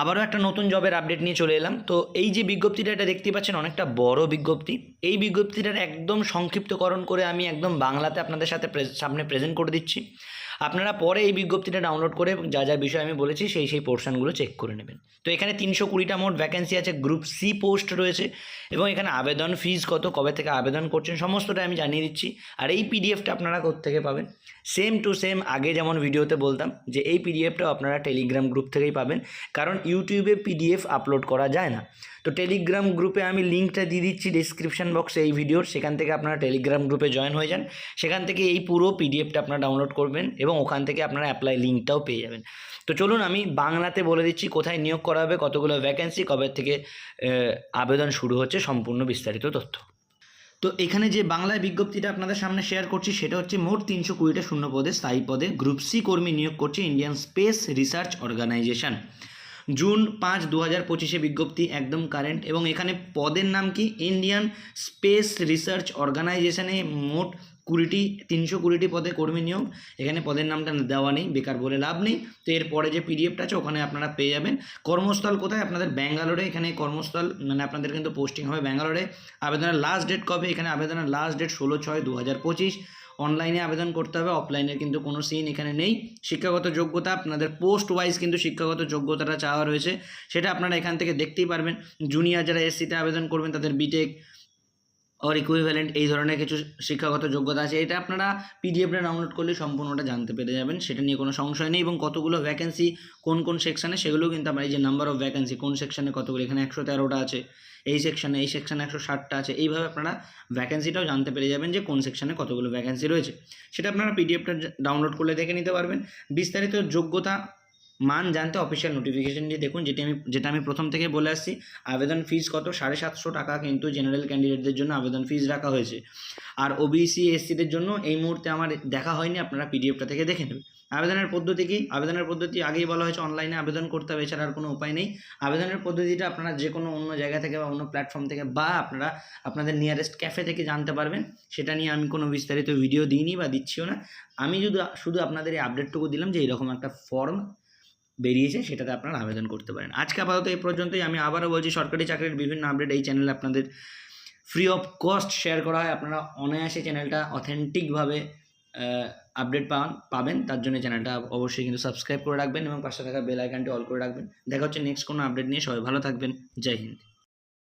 আবারও একটা নতুন জবের আপডেট নিয়ে চলে এলাম। তো এই যে বিজ্ঞপ্তিটা, এটা দেখতে পাচ্ছেন অনেকটা বড় বিজ্ঞপ্তি। এই বিজ্ঞপ্তিটার একদম সংক্ষিপ্তকরণ করে আমি একদম বাংলাতে আপনাদের সাথে সামনে প্রেজেন্ট করে দিচ্ছি। আপনারা পরে এই বিজ্ঞপ্তিটা ডাউনলোড করে যা যা বিষয় আমি বলেছি, সেই সেই পোর্শনগুলো চেক করে নেবেন। তো এখানে তিনশো কুড়িটা মোট ভ্যাকেন্সি আছে গ্রুপ সি পোস্ট রয়েছে এবং এখানে আবেদন ফিজ কত, কবে থেকে আবেদন করছেন সমস্তটা আমি জানিয়ে দিচ্ছি। আর এই পিডিএফটা আপনারা থেকে পাবেন? সেম টু সেম আগে যেমন ভিডিওতে বলতাম যে এই পিডিএফটাও আপনারা টেলিগ্রাম গ্রুপ থেকেই পাবেন। কারণ ইউটিউবে পিডিএফ আপলোড করা যায় না। তো টেলিগ্রাম গ্রুপে আমি লিঙ্কটা দিয়ে দিচ্ছি ডিসক্রিপশন বক্সে এই ভিডিওর সেখান থেকে আপনারা টেলিগ্রাম গ্রুপে জয়েন হয়ে যান। সেখান থেকে এই পুরো পিডিএফটা আপনারা ডাউনলোড করবেন এবং ওখান থেকে আপনারা অ্যাপ্লাই লিঙ্কটাও পেয়ে যাবেন। তো চলুন আমি বাংলাতে বলে দিচ্ছি কোথায় নিয়োগ করা হবে, কতগুলো ভ্যাকেন্সি কবে থেকে আবেদন শুরু হচ্ছে, সম্পূর্ণ বিস্তারিত তথ্য। তো এখানে যে বাংলায় বিজ্ঞপ্তিটা আপনাদের সামনে শেয়ার করছি, সেটা হচ্ছে মোট তিনশো কুড়িটা শূন্য পদে স্থায়ী পদে গ্রুপ সি কর্মী নিয়োগ করছে Indian Space Research Organisation June পাঁচ দু হাজার পঁচিশে বিজ্ঞপ্তি, একদম কারেন্ট এবং এখানে পদের নাম কি? ইন্ডিয়ান স্পেস রিসার্চ অর্গানাইজেশনে মোট কুড়িটি, তিনশো কুড়িটি পদে কর্মী নিয়োগ। এখানে পদের নামটা দেওয়া নেই, বেকার বলে লাভ নেই। তো এরপরে যে পিডিএফটা আছে, ওখানে আপনারা পেয়ে যাবেন। কর্মস্থল কোথায়? আপনাদের ব্যাঙ্গালোরে। এখানে কর্মস্থল মানে আপনাদের কিন্তু পোস্টিং হবে ব্যাঙ্গালোরে। আবেদনের লাস্ট ডেট কবে? এখানে আবেদনের লাস্ট ডেট ষোলো ছয় দু হাজার পঁচিশ। অনলাইনে আবেদন করতে হবে অফলাইনের কিন্তু কোনো সিন এখানে নেই। শিক্ষাগত যোগ্যতা, আপনাদের পোস্ট ওয়াইজ কিন্তু শিক্ষাগত যোগ্যতাটা চাওয়া রয়েছে। সেটা আপনারা এখান থেকে দেখতেই পারবেন। জুনিয়র যারা এসসিতে আবেদন করবেন, তাদের বিটেক অর ইকুইভ্যালেন্ট এই ধরনের কিছু শিক্ষাগত যোগ্যতা আছে, এটা আপনারা পিডিএফটা ডাউনলোড করলে সম্পূর্ণটা জানতে পেরে যাবেন। সেটা নিয়ে কোনো সংশয় নেই এবং কতগুলো ভ্যাকেন্সি কোন কোন সেকশানে সেগুলো কিন্তু আমার এই যে নাম্বার অফ ভ্যাকেন্সি কোন সেকশানে কতগুলো, এখানে একশো তেরোটা আছে, এই সেকশানে এই সেকশানে একশো ষাটটা আছে, এইভাবে আপনারা ভ্যাকেন্সিটাও জানতে পেরে যাবেন যে কোন সেকশানে কতগুলো ভ্যাকেন্সি রয়েছে। সেটা আপনারা পিডিএফটা ডাউনলোড করলে দেখে নিতে পারবেন। বিস্তারিত যোগ্যতা মান জানতে অফিসিয়াল নোটিফিকেশনটি দেখুন, যেটি আমি, যেটা আমি প্রথম থেকে বলে আসছি, আবেদন ফিস কত? সাড়ে সাতশো টাকা কিন্তু জেনারেল ক্যান্ডিডেটদের জন্য আবেদন ফিস রাখা হয়েছে। আর ওবিসি এসসিদের জন্য এই মুহূর্তে আমার দেখা হয়নি, আপনারা পিডিএফটা থেকে দেখে নেবেন। আবেদনের পদ্ধতি কি? আবেদনের পদ্ধতি আগেই বলা হয়েছে অনলাইনে আবেদন করতে হবে, এছাড়া আর কোনো উপায় নেই। আবেদনের পদ্ধতিটা আপনারা যে কোনো অন্য জায়গা থেকে বা অন্য প্ল্যাটফর্ম থেকে বা আপনারা আপনাদের নিয়ারেস্ট ক্যাফে থেকে জানতে পারবেন। সেটা নিয়ে আমি কোনো বিস্তারিত ভিডিও দিইনি বা দিচ্ছিও না। আমি শুধু শুধু আপনাদের এই আপডেটটুকু দিলাম যে এরকম একটা ফর্ম বেরিয়েছে, সেটাতে আপনারা আবেদন করতে পারেন। আজকে আপাতত এই পর্যন্তই। আমি আবারও বলছি, সরকারি চাকরির বিভিন্ন আপডেট এই চ্যানেলে আপনাদের ফ্রি অফ কস্ট শেয়ার করা হয়। আপনারা অনায়াসে চ্যানেলটা অথেন্টিকভাবে আপডেট পান, পাবেন। তার জন্য চ্যানেলটা অবশ্যই কিন্তু সাবস্ক্রাইব করে রাখবেন এবং পাশে থাকা বেল আইকনটি অল করে রাখবেন। দেখা হচ্ছে নেক্সট কোনো আপডেট নিয়ে। সবাই ভালো থাকবেন। জয় হিন্দ।